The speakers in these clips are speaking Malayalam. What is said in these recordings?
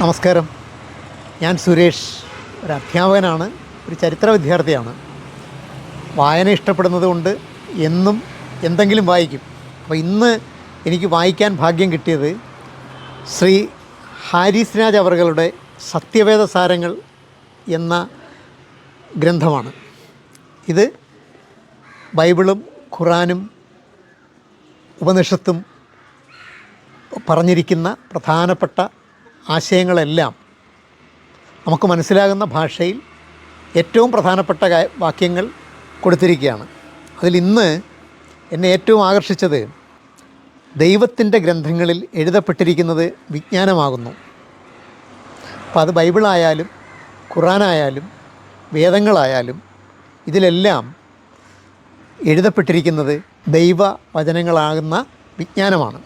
നമസ്കാരം. ഞാൻ സുരേഷ് ഒരു അധ്യാപകനാണ് ഒരു ചരിത്ര വിദ്യാർത്ഥിയാണ്. വായന ഇഷ്ടപ്പെടുന്നത് കൊണ്ട് എന്നും എന്തെങ്കിലും വായിക്കും. അപ്പോൾ ഇന്ന് എനിക്ക് വായിക്കാൻ ഭാഗ്യം കിട്ടിയത് ശ്രീ ഹാരിസ് രാജ് അവറുകളുടെ സത്യവേദ സാരങ്ങൾ എന്ന ഗ്രന്ഥമാണ്. ഇത് ബൈബിളും ഖുറാനും ഉപനിഷത്തും പറഞ്ഞിരിക്കുന്ന പ്രധാനപ്പെട്ട ആശയങ്ങളെല്ലാം നമുക്ക് മനസ്സിലാകുന്ന ഭാഷയിൽ ഏറ്റവും പ്രധാനപ്പെട്ട വാക്യങ്ങൾ കൊടുത്തിരിക്കുകയാണ്. അതിൽ ഇന്ന് എന്നെ ഏറ്റവും ആകർഷിച്ചത് ദൈവത്തിന്റെ ഗ്രന്ഥങ്ങളിൽ എഴുതപ്പെട്ടിരിക്കുന്നത് വിജ്ഞാനമാകുന്നു. അപ്പോൾ അത് ബൈബിളായാലും ഖുറാനായാലും വേദങ്ങളായാലും ഇതിലെല്ലാം എഴുതപ്പെട്ടിരിക്കുന്നത് ദൈവവചനങ്ങളാകുന്ന വിജ്ഞാനമാണ്.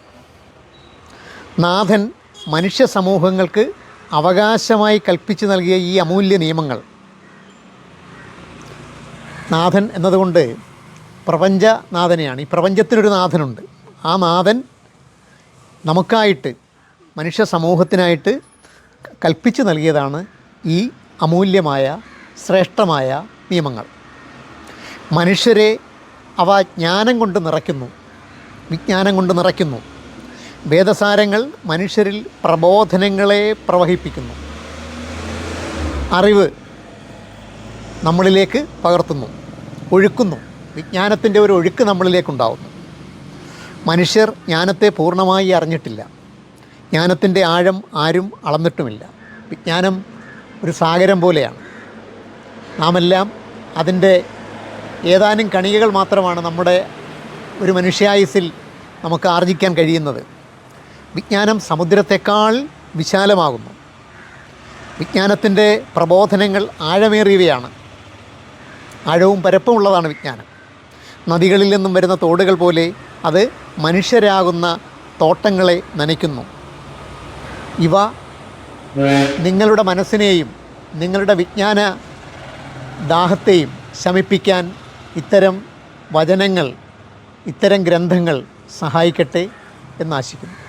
നാഥൻ മനുഷ്യ സമൂഹങ്ങൾക്ക് അവകാശമായി കൽപ്പിച്ചു നൽകിയ ഈ അമൂല്യ നിയമങ്ങൾ. നാഥൻ എന്നതുകൊണ്ട് പ്രപഞ്ചനാഥനെയാണ്. ഈ പ്രപഞ്ചത്തിനൊരു നാഥനുണ്ട്. ആ നാഥൻ നമുക്കായിട്ട് മനുഷ്യ സമൂഹത്തിനായിട്ട് കൽപ്പിച്ചു നൽകിയതാണ് ഈ അമൂല്യമായ ശ്രേഷ്ഠമായ നിയമങ്ങൾ. മനുഷ്യരെ അവ ജ്ഞാനം കൊണ്ട് നിറയ്ക്കുന്നു. വിജ്ഞാനം കൊണ്ട് നിറയ്ക്കുന്നു. വേദസാരങ്ങൾ മനുഷ്യരിൽ പ്രബോധനങ്ങളെ പ്രവഹിപ്പിക്കുന്നു. അറിവ് നമ്മളിലേക്ക് പകർത്തുന്നു. ഒഴുക്കുന്നു. വിജ്ഞാനത്തിന്റെ ഒരു ഒഴുക്ക് നമ്മളിലേക്കുണ്ടാവുന്നു. മനുഷ്യർ ജ്ഞാനത്തെ പൂർണമായി അറിഞ്ഞിട്ടില്ല. ജ്ഞാനത്തിന്റെ ആഴം ആരും അളന്നിട്ടുമില്ല. വിജ്ഞാനം ഒരു സാഗരം പോലെയാണ്. നാമെല്ലാം അതിന്റെ ഏതാനും കണികകൾ മാത്രമാണ് നമ്മുടെ ഒരു മനുഷ്യായുസിൽ നമുക്ക് ആർജിക്കാൻ കഴിയുന്നത്. വിജ്ഞാനം സമുദ്രത്തെക്കാൾ വിശാലമാകുന്നു. വിജ്ഞാനത്തിന്റെ പ്രബോധനങ്ങൾ ആഴമേറിയവയാണ്. ആഴവും പരപ്പുമുള്ളതാണ് വിജ്ഞാനം. നദികളിൽ നിന്നും വരുന്ന തോടുകൾ പോലെ അത് മനുഷ്യരാകുന്ന തോട്ടങ്ങളെ നനയ്ക്കുന്നു. ഇവ നിങ്ങളുടെ മനസ്സിനെയും നിങ്ങളുടെ വിജ്ഞാന ദാഹത്തെയും ശമിപ്പിക്കാൻ ഇത്തരം വചനങ്ങൾ ഇത്തരം ഗ്രന്ഥങ്ങൾ സഹായിക്കട്ടെ എന്നാശിക്കുന്നു